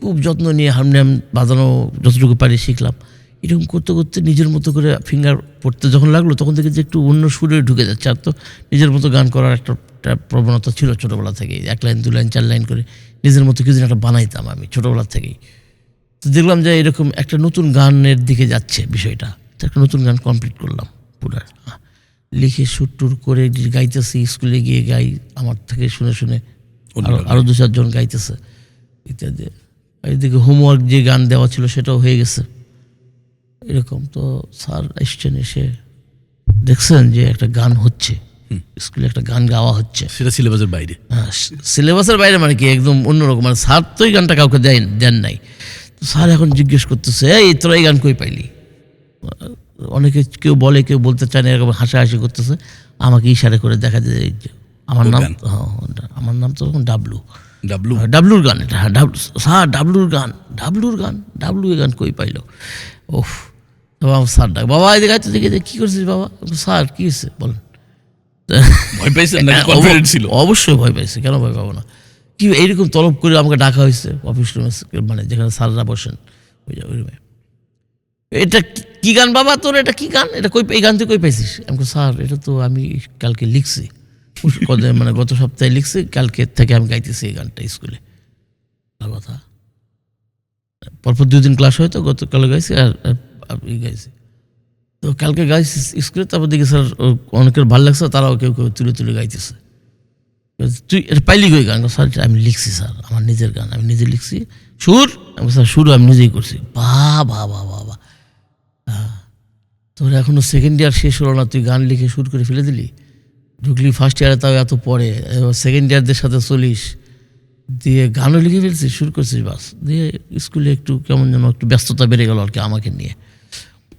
খুব যত্ন নিয়ে হারমোনিয়াম বাজানো যতটুকু পারি শিখলাম। এরকম করতে করতে নিজের মতো করে ফিঙ্গার পড়তে যখন লাগল তখন থেকে যে একটু অন্য সুরে ঢুকে যাচ্ছে। আর তো নিজের মতো গান করার একটা প্রবণতা ছিল ছোটোবেলা থেকেই। এক লাইন দু লাইন চার লাইন করে নিজের মতো কিছু একটা বানাইতাম আমি ছোটোবেলা থেকেই। তো দেখলাম যে এরকম একটা নতুন গানের দিকে যাচ্ছে বিষয়টা। তো একটা নতুন গান কমপ্লিট করলাম পুরা। লিখে সুর টুর করে গাইতেছি স্কুলে গিয়ে গাই আমার থেকে শুনে শুনে আরও আরও দু চারজন গাইতেছে ইত্যাদি। এদিকে হোমওয়ার্ক যে গান দেওয়া ছিল সেটাও হয়ে গেছে। এরকম তো স্যার এসছেন এসে দেখছেন যে একটা গান হচ্ছে। স্কুলে একটা গান গাওয়া হচ্ছে। সেটা সিলেবাসের বাইরে। হ্যাঁ, সিলেবাসের বাইরে মানে কি? একদম অন্যরকম মানে স্যার তো এই গানটা কাউকে দেন দেন নাই। তো স্যার এখন জিজ্ঞেস করতেছে এই তোরা এই গান কই পাইলি? অনেকে কেউ বলে কেউ বলতে চায় না এরকম হাসাহাসি করতেছে। আমাকে ইশারে করে দেখা যায় আমার নাম? হ্যাঁ, আমার নাম তো ডাবলু ডাবলু ডাবলুর গান এটা ডাবলু স্যার ডাবলুর গান ডাবলুর গান ডাবলু এ গান কই পাইলো ওফ বাবা স্যার ডাক বাবা এদিকে তো দেখে কী করছিস বাবা স্যার কী হয়েছে বলেন ভয় অব- ছিল অবশ্যই ভয় পাইছে কেন ভয় পাবো না কি এইরকম তলব করে আমাকে ডাকা হয়েছে অফিস রুমে মানে যেখানে স্যাররা বসেন ওই যে ওই রুমে এটা কি- গান বাবা তোর? এটা কি গান? এটা কই এই গান তুই কই পাইছিস? আমি স্যার এটা তো আমি কালকে লিখছি। মানে গত সপ্তাহে লিখছি, কালকে থেকে আমি গাইতেছি এই গানটা স্কুলে। কথা। পরপর দুই দিন ক্লাস হয় তো গতকালে গাইছি আর গাইছি। তো কালকে গাইছি স্কুলে, তারপর দেখি স্যার অনেকের ভালো লাগছে, তারাও কেউ কেউ তুলে তুলে গাইতেছে। তুই এটা পাইলি কই গান? স্যার আমি লিখছি, স্যার, আমার নিজের গান, আমি নিজে লিখছি। সুর? আমি স্যার, সুর আমি নিজেই করছি। বা বা বা বা বা হ্যাঁ। তোর এখনও সেকেন্ড ইয়ার শেষ হলো না, তুই গান লিখে সুর করে ফেলে দিলি? ঢুকলি ফার্স্ট ইয়ারে তাও এত পড়ে সেকেন্ড ইয়ারদের সাথে চলিস, দিয়ে গানও লিখে ফেলছিস, শুরু করছিস বাস, দিয়ে স্কুলে একটু কেমন যেন একটু ব্যস্ততা বেড়ে গেল আর কি আমাকে নিয়ে।